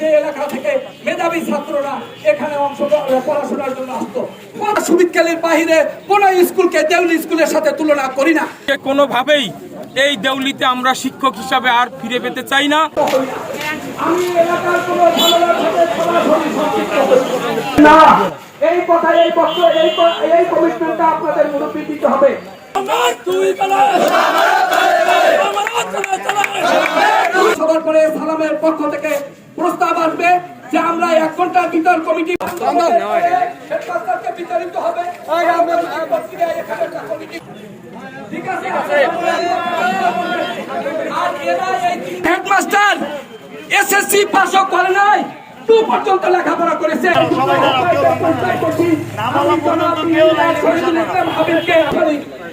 যে এলাকা থেকে মেধাবী ছাত্ররা এখানে অংশ পড়াশোনার জন্য আসতো। সুবিদকালীর বাহিরে কোন স্কুলকে দেউলি স্কুলের সাথে তুলনা করি না। যে কোনোভাবেই এই দেউলিতে আমরা শিক্ষক হিসাবে আর ফিরে পেতে চাই না। আমি এলাকার কোনো ঝামেলার সাথে সরাসরি সম্পৃক্ত হই না এই কথা এই পত্র এই কমিটমেন্টটা আপনাদের মুরব্বী দিতে হবে। সবার পরে সালামের পক্ষ থেকে প্রস্তাব আসবে যে আমরা এক ঘণ্টার ভিতর কমিটি হেডমাস্টার এসএসসি পাশও করে নাই। টু পর্যন্ত লেখাপড়া করেছে।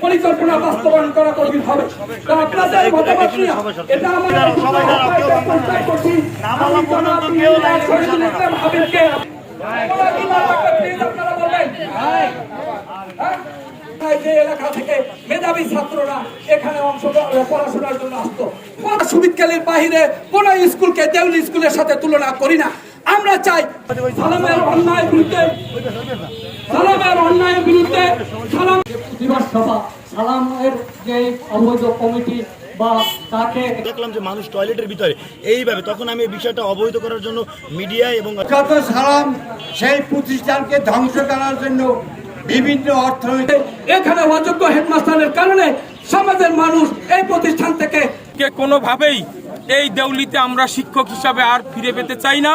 পরিকল্পনা বাস্তবায়ন করা কঠিন হবে। আপনাদের মতামত নিয়ে এটা হাবিবকে। আপনারা বলবেন। হ্যাঁ? যে এলাকা থেকে মেধাবী ছাত্ররা এখানে পড়াশোনার জন্য আসতো। সুবিদকালীর বাহিরে কোন স্কুলকে দেউলি স্কুলের সাথে তুলনা করি না। আমরা চাই সালামের অন্যায় বিরুদ্ধে সালামের অন্যায়ের বিরুদ্ধে সালাম দিবস সভা। সালামের যে অবৈধ কমিটি বা তাকে দেখলাম যে মানুষ টয়লেটের ভিতরে। এইভাবে তখন আমি এই বিষয়টা অবহিত করার জন্য মিডিয়া এবং যত সালাম সেই প্রতিষ্ঠানকে ধ্বংস করার জন্য বিভিন্ন অর্থনৈতিক এখানে অযোগ্য হেডমাস্টারের কারণে সমাজের মানুষ এই প্রতিষ্ঠান থেকে কে কোনোভাবেই এই দেউলিতে আমরা শিক্ষক হিসাবে আর ফিরে পেতে চাই না।